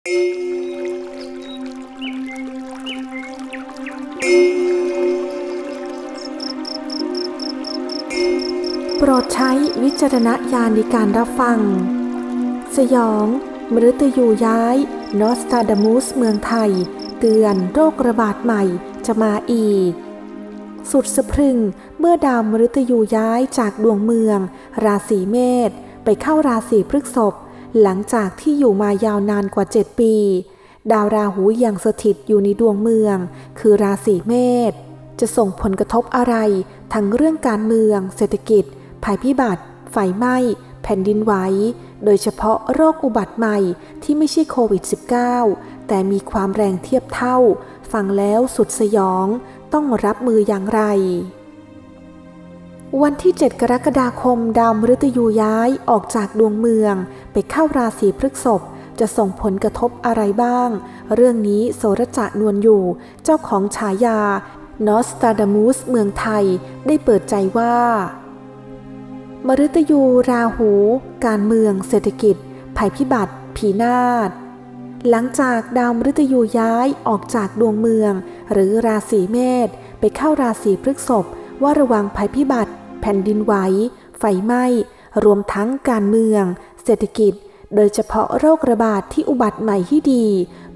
โปรดใช้วิจารณญาณในการรับฟัง สยอง มฤตยูย้าย นอสตาดามูสเมืองไทย เตือนโรคระบาดใหม่จะมาอีก สุดสะพรึงเมื่อดาวมฤตยูย้ายจากดวงเมือง ราศีเมษไปเข้าราศีพฤษภ หลังจากที่อยู่มายาวนานกว่า 7 ปี ดาวราหูยังสถิตอยู่ในดวงเมือง คือราศีเมษจะส่งผลกระทบอะไร ทั้งเรื่องการเมือง เศรษฐกิจ ภัยพิบัติไฟไหม้ แผ่นดินไหวโดยเฉพาะโรคอุบัติใหม่ที่ไม่ใช่โควิด -19 แต่มีความแรงเทียบเท่า ฟังแล้วสุดสยอง ต้องรับมืออย่างไร วันที่ 7 กรกฎาคม ดาวมฤตยูย้ายออกจากดวงเมือง ไปเข้าราศีพฤษภจะส่งผลกระทบอะไรบ้าง เรื่องนี้โสรจะนวลอยู่ เจ้าของฉายานอสตาดามูสเมืองไทยได้เปิดใจว่า มฤตยู ราหู การเมือง เศรษฐกิจ ภัยพิบัติ ผีนาฏหลังจากดาวมฤตยูย้ายออกจากดวงเมือง หรือราศีเมษไปเข้าราศีพฤษภว่าระวังภัยพิบัติ แผ่นดินไหว ไฟไหม้ รวมทั้งการเมือง เศรษฐกิจ โดยเฉพาะโรคระบาดทที่อุบัติใหม่ที่ดี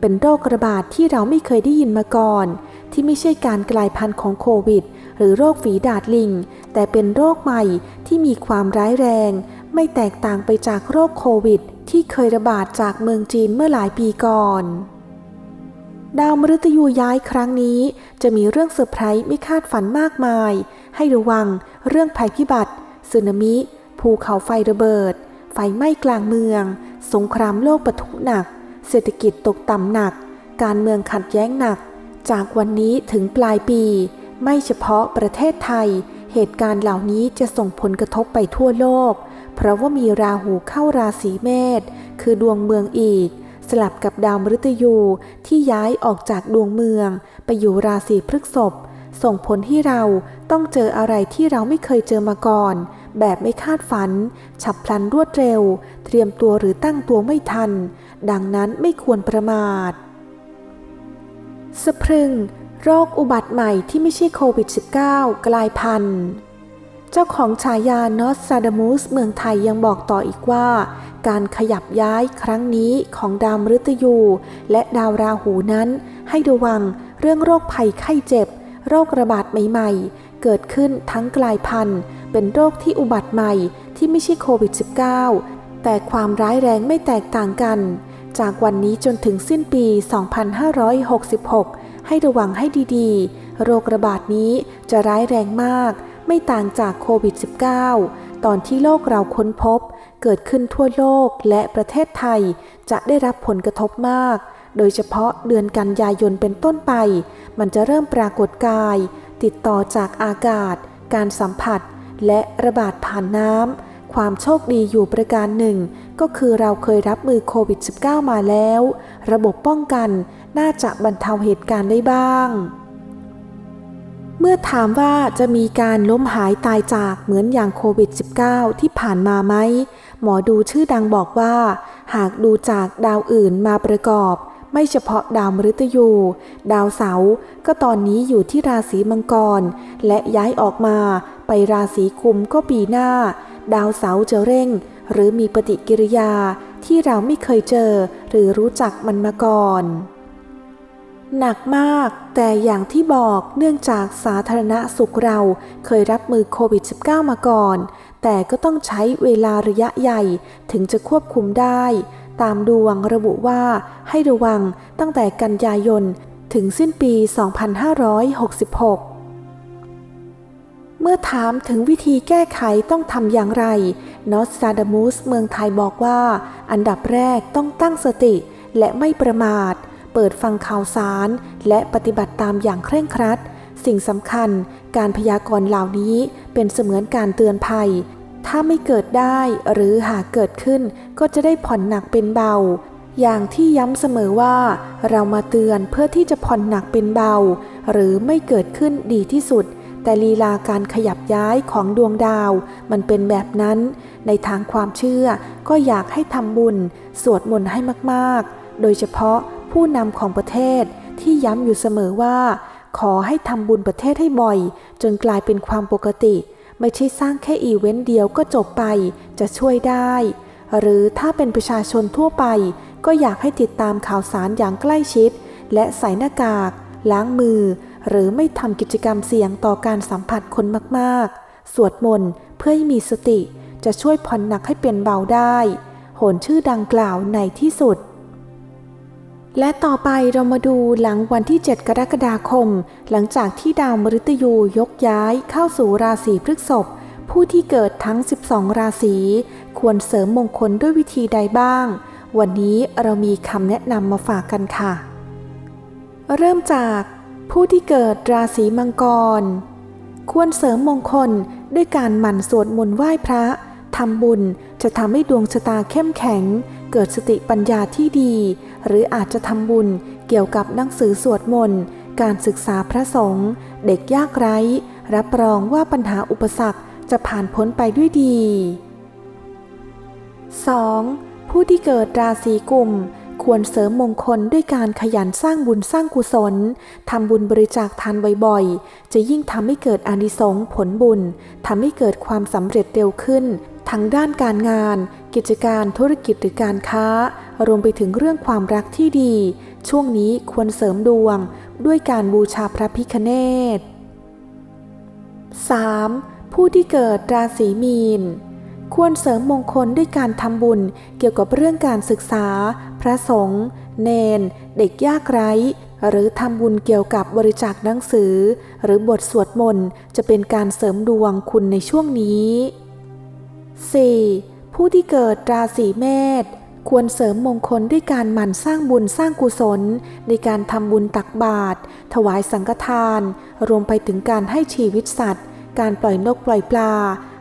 เป็นโรคระบาดทที่เราไม่เคยได้ยินมาก่อน ที่ไม่ใช่การกลายพันธุ์ของโควิด หรือโรคฝีดาดลิง แต่เป็นโรคใหม่ที่มีความร้ายแรง ไม่แตกต่างไปจากโรคโควิด ที่เคยระบาดจากเมืองจีนเมื่อหลายปีก่อน ดาวมฤตยูย้ายครั้งนี้ จะมีเรื่องเซอร์ไพรส์ไม่คาดฝันมากมาย ให้ระวัง เรื่องภัยพิบัติสึนามิ ภูเขาไฟระเบิด ไฟไหม้กลางเมือง สงครามโลกปะทุหนัก เศรษฐกิจตกต่ำหนัก การเมืองขัดแย้งหนัก จากวันนี้ถึงปลายปี ไม่เฉพาะประเทศไทย เหตุการณ์เหล่านี้จะส่งผลกระทบไปทั่วโลก เพราะว่ามีราหูเข้าราศีเมษคือดวงเมืองอีก สลับกับดาวมฤตยูที่ย้ายออกจากดวงเมือง ไปอยู่ราศีพฤกษภส่งผลให้เราต้องเจออะไรที่เราไม่เคยเจอมาก่อน แบบไม่คาดฝัน ฉับพลันรวดเร็ว เตรียมตัวหรือตั้งตัวไม่ทัน ดังนั้นไม่ควรประมาท สะพรึง โรคอุบัติใหม่ที่ไม่ใช่โควิด -19 กลายพันธุ์ เจ้าของฉายานอสซาดามูสเมืองไทยยังบอกต่ออีกว่า การขยับย้ายครั้งนี้ของดาวมฤตยู และดาวราหูนั้น ให้ระวังเรื่องโรคภัยไข้เจ็บ โรคระบาดใหม่ๆ เกิดขึ้นทั้งกลายพันธุ์ เป็นโรคที่อุบัติใหม่ที่ไม่ใช่โควิด -19 แต่ความร้ายแรงไม่แตกต่างกัน จากวันนี้จนถึงสิ้นปี 2566 ให้ระวังให้ดีๆ โรคระบาดนี้จะร้ายแรงมาก ไม่ต่างจากโควิด -19 ตอนที่โลกเราค้นพบ เกิดขึ้นทั่วโลกและประเทศไทยจะได้รับผลกระทบมาก โดยเฉพาะเดือนกันยายนเป็นต้นไป มันจะเริ่มปรากฏกาย ติดต่อจากอากาศ การสัมผัส และระบาดผ่านน้ำ ความโชคดีอยู่ประการหนึ่ง ก็คือเราเคยรับมือโควิด -19 มาแล้ว ระบบป้องกันน่าจะบรรเทาเหตุการณ์ได้บ้าง เมื่อถามว่าจะมีการล้มหายตายจากเหมือนอย่างโควิด -19 ที่ผ่านมาไหม หมอดูชื่อดังบอกว่า หากดูจากดาวอื่นมาประกอบ ไม่เฉพาะดาวมฤตยู ดาวเสาร์ก็ตอนนี้อยู่ที่ราศีมังกร และย้ายออกมาไปราศีคุมก็ปีหน้า ดาวเสาร์จะเร่ง หรือมีปฏิกิริยาที่เราไม่เคยเจอ หรือรู้จักมันมาก่อน หนักมาก แต่อย่างที่บอกเนื่องจากสาธารณสุขเราเคยรับมือโควิด -19 มาก่อน แต่ก็ต้องใช้เวลาระยะใหญ่ถึงจะควบคุมได้ ตามดวงระบุว่าให้ระวังตั้งแต่กันยายน ถึงสิ้นปี 2566เมื่อถามถึงวิธีแก้ไขต้องทำอย่างไร นอสซาดามูสเมืองไทยบอกว่า อันดับแรกต้องตั้งสติและไม่ประมาท เปิดฟังข่าวสาร และปฏิบัติตามอย่างเคร่งครัด สิ่งสำคัญ การพยากรณ์เหล่านี้เป็นเสมือนการเตือนภัย ถ้าไม่เกิดได้หรือหากเกิดขึ้น ก็จะได้ผ่อนหนักเป็นเบา อย่างที่ย้ำเสมอว่า เรามาเตือนเพื่อที่จะผ่อนหนักเป็นเบา หรือไม่เกิดขึ้นดีที่สุด แต่ลีลาการขยับย้ายของดวงดาว มันเป็นแบบนั้น ในทางความเชื่อก็อยากให้ทำบุญ สวดมนต์ให้มากๆ โดยเฉพาะ ผู้นำของประเทศที่ย้ำอยู่เสมอว่า ขอให้ทำบุญประเทศให้บ่อย จนกลายเป็นความปกติ ไม่ใช่สร้างแค่อีเวนต์เดียวก็จบไปจะช่วยได้ หรือถ้าเป็นประชาชนทั่วไป ก็อยากให้ติดตามข่าวสารอย่างใกล้ชิด และใส่หน้ากาก ล้างมือ หรือไม่ทำกิจกรรมเสี่ยงต่อการสัมผัสคนมากๆ สวดมนต์เพื่อให้มีสติ จะช่วยผ่อนหนักให้เป็นเบาได้ โหนชื่อดังกล่าวในที่สุด และต่อไปเรามาดูหลังวันที่ 7 กรกฎาคม หลังจากที่ดาวมฤตยูยกย้ายเข้าสู่ราศีพฤษภผู้ที่เกิดทั้ง 12 ราศีควรเสริมมงคลด้วยวิธีใดบ้าง วันนี้เรามีคำแนะนำมาฝากกันค่ะ เริ่มจากผู้ที่เกิดราศีมังกร ควรเสริมมงคลด้วยการหมั่นสวดมนต์ไหว้พระทำบุญจะทำให้ดวงชะตาเข้มแข็ง เกิดสติปัญญาที่ดี หรืออาจจะทำบุญเกี่ยวกับหนังสือสวดมนต์ การศึกษาพระสงฆ์เด็กยากไร้ รับรองว่าปัญหาอุปสรรคจะผ่านพ้นไปด้วยดี 2. ผู้ที่เกิดราศีกุมควรเสริมมงคลด้วยการขยันสร้างบุญสร้างกุศล ทำบุญบริจาคทานบ่อยๆ จะยิ่งทำให้เกิดอานิสงส์ผลบุญ ทำให้เกิดความสำเร็จเร็วขึ้น ทั้งด้านการงาน กิจการธุรกิจหรือการค้า รวมไปถึงเรื่องความรักที่ดี ช่วงนี้ควรเสริมดวง ด้วยการบูชาพระพิคเนต 3. ผู้ที่เกิดราศีมีน ควรเสริมมงคลด้วยการทำบุญ เกี่ยวกับเรื่องการศึกษา พระสงฆ์เนน เด็กยากไร้หรือทำบุญเกี่ยวกับบริจาคหนังสือ หรือบทสวดมนต์จะเป็นการเสริมดวงคุณในช่วงนี้ 4. ผู้ที่เกิดราศีเมษควรเสริมมงคลด้วยการหมั่นสร้างบุญสร้างกุศล ในการทำบุญตักบาตรถวายสังฆทาน รวมไปถึงการให้ชีวิตสัตว์ การปล่อยนกปล่อยปลา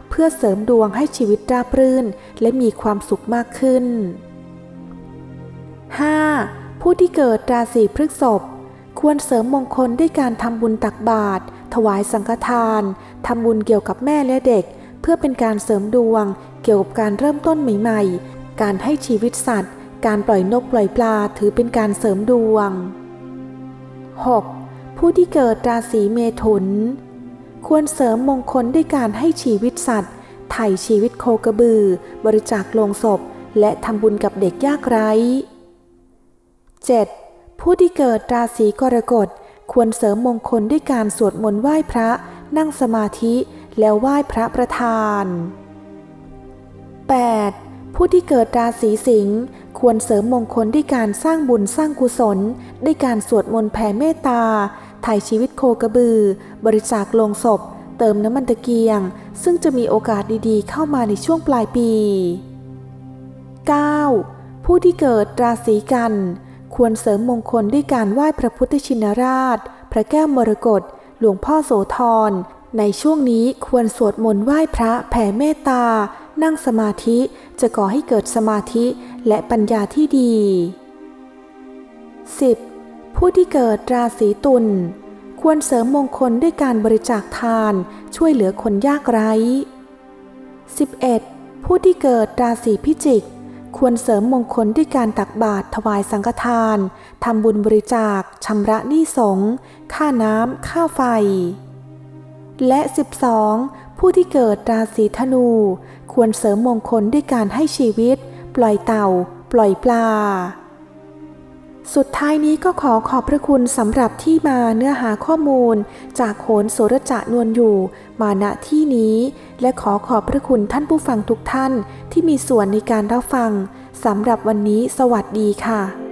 เพื่อเสริมดวงให้ชีวิตราบรื่น และมีความสุขมากขึ้น 5. ผู้ที่เกิดราศีพฤษภควรเสริมมงคลด้วยการทำบุญตักบาตรถวายสังฆทานทำบุญเกี่ยวกับแม่และเด็ก เพื่อเป็นการเสริมดวงเกี่ยวกับการเริ่มต้นใหม่ ๆ การให้ชีวิตสัตว์ การปล่อยนกปล่อยปลาถือเป็นการเสริมดวง 6. ผู้ที่เกิดราศีเมถุน ควรเสริมมงคลด้วยการให้ชีวิตสัตว์ ไถ่ชีวิตโคกระบือ บริจาคโลงศพ และทำบุญกับเด็กยากไร้ 7. ผู้ที่เกิดราศีกรกฎควรเสริมมงคลด้วยการสวดมนต์ไหว้พระ นั่งสมาธิ แล้วไหว้พระประธาน 8. ผู้ที่เกิดราศีสิงห์ควรเสริมมงคลด้วยการสร้างบุญสร้างกุศล ด้วยการสวดมนต์แผ่เมตตาถ่ายชีวิตโคกระบือ บริจาคลงศพ เติมน้ำมันตะเกียง ซึ่งจะมีโอกาสดีๆ เข้ามาในช่วงปลายปี 9. ผู้ที่เกิดราศีกัน ควรเสริมมงคลด้วยการไหว้พระพุทธชินราช พระแก้วมรกตหลวงพ่อโสธร ในช่วงนี้ควรสวดมนต์ไหว้พระแผ่เมตตา นั่งสมาธิจะก่อให้เกิดสมาธิและปัญญาที่ดี 10. ผู้ที่เกิดราศีตุลควรเสริมมงคลด้วยการบริจาคทานช่วยเหลือคนยากไร้ 11. ผู้ที่เกิดราศีพิจิก ควรเสริมมงคลด้วยการตักบาตรถวายสังฆทานทำบุญบริจาคชำระหนี้สงฆ์ค่าน้ำค่าไฟ และ 12. ผู้ที่เกิดราศีธนู ควรเสริมมงคลด้วยการให้ชีวิต ปล่อยเต่า ปล่อยปลา สุดท้ายนี้ก็ขอขอบพระคุณสำหรับที่มาเนื้อหาข้อมูล จากโหนโสรจะนวลอยู่ มาณที่นี้ และขอขอบพระคุณท่านผู้ฟังทุกท่านที่มีส่วนในการรับฟังสำหรับวันนี้สวัสดีค่ะ